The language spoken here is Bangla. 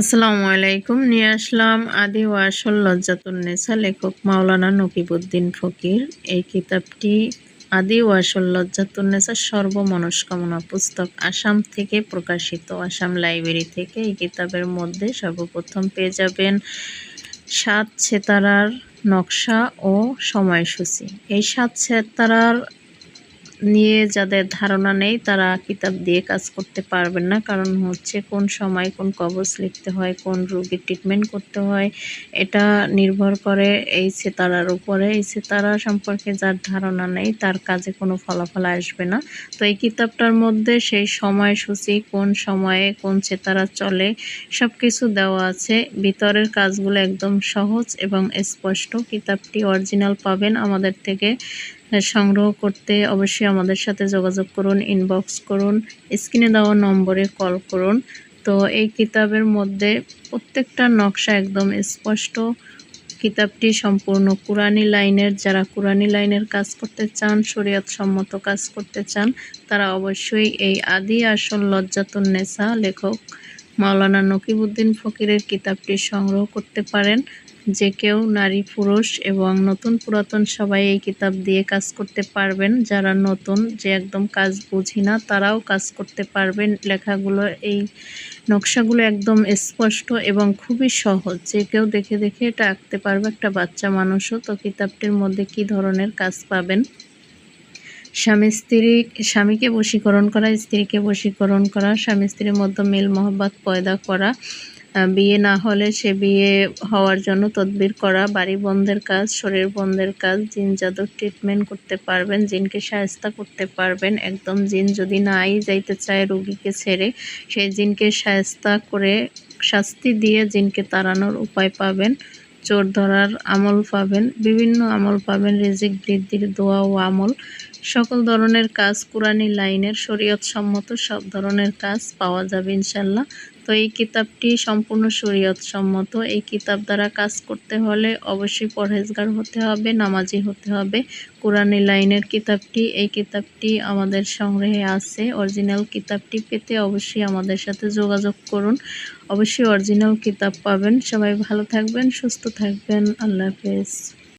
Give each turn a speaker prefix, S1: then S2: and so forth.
S1: আসসালামু আলাইকুম, নিয়ে আসলাম আদি ওয়াসল লজ্জাতুন্নেসা লেখক মাওলানা নকিবুদ্দিন ফকির। এই কিতাবটি আদি ওয়াসল লজ্জাতুন্নেসা সর্বমনস্কামনা পুস্তক আসাম থেকে প্রকাশিত। আসাম লাইব্রেরি থেকে এই কিতাবের মধ্যে সর্বপ্রথম পেয়ে যাবেন সাত ছেতারার নকশা ও সময়সূচি। এই সাত ছেতারার নিয়ে যাদের ধারণা নেই, তারা কিতাব দিয়ে কাজ করতে পারবেন না। কারণ হচ্ছে কোন সময় কোন কবজ লিখতে হয়, কোন রোগীর ট্রিটমেন্ট করতে হয়, এটা নির্ভর করে এই সেতারার উপরে। এই সেতারা সম্পর্কে যার ধারণা নেই, তার কাজে কোনো ফলাফল আসবে না। তো এই কিতাবটার মধ্যে সেই সময়সূচি, কোন সময়ে কোন সেতারা চলে সব কিছু দেওয়া আছে। ভিতরের কাজগুলো একদম সহজ এবং স্পষ্ট। কিতাবটি অরিজিনাল পাবেন আমাদের থেকে। সংগ্রহ করতে অবশ্যই আমাদের সাথে যোগাযোগ করুন ইনবক্স করুন, স্ক্রিনে দেওয়া নম্বরে কল করুন। তো এই কিতাবের মধ্যে প্রত্যেকটা নকশা একদম স্পষ্ট। কিতাবটি সম্পূর্ণ কুরানি লাইনের, যারা কুরানি লাইনের কাজ করতে চান শরীয়ত সম্মত কাজ করতে চান, তারা অবশ্যই এই আদি আসল লজ্জাতুন্নেসা লেখক মাওলানা নকিবুদ্দিন ফকিরের কিতাবটি সংগ্রহ করতে পারেন। যে কেউ নারী, পুরুষ এবং নতুন পুরাতন সবাই এই কিতাব দিয়ে কাজ করতে পারবেন। যারা নতুন যে একদম কাজ বুঝি না, তারাও কাজ করতে পারবেন। লেখাগুলো, এই নকশাগুলো একদম স্পষ্ট এবং খুবই সহজ। যে কেউ দেখে দেখে এটা আঁকতে পারবে, একটা বাচ্চা মানুষও তো কিতাবটির মধ্যে কি ধরনের কাজ পাবেন। স্বামী স্ত্রী, স্বামীকে বশীকরণ করা, স্ত্রীকে বশীকরণ করা, স্বামী স্ত্রীর মধ্যে মিল মহব্বত পয়দা করা বিয়ে না হলে সে বিয়ে হওয়ার জন্য তদবির করা, বাড়ি বন্ধের কাজ, শরীর বন্ধের কাজ জিন জাদুর ট্রিটমেন্ট করতে পারবেন, জিনকে সায়স্তা করতে পারবেন। একদম জিন যদি নাই যাইতে চায় রুগীকে ছেড়ে সেই জিনকে সায়স্তা করে শাস্তি দিয়ে জিনকে তাড়ানোর উপায় পাবেন। চোর ধরার আমল পাবেন, বিভিন্ন আমল পাবেন, রিজিক বৃদ্ধির দোয়া ও আমল। সকল ধরনের কাজ কোরআনী লাইনের শরীয়ত সম্মত সব ধরনের কাজ পাওয়া যাবে ইনশাল্লাহ তো এই কিতাবটি সম্পূর্ণ শরীয়ত সম্মত এই কিতাব দ্বারা কাজ করতে হলে অবশ্যই পরহেজগার হতে হবে, নামাজি হতে হবে। কোরআনী লাইনের কিতাবটি, এই কিতাবটি আমাদের সংগ্রহে আছে। অরিজিনাল কিতাবটি পেতে অবশ্যই আমাদের সাথে যোগাযোগ করুন। অবশ্যই অরিজিনাল কিতাব পাবেন। সবাই ভালো থাকবেন, সুস্থ থাকবেন। আল্লাহ হাফেজ।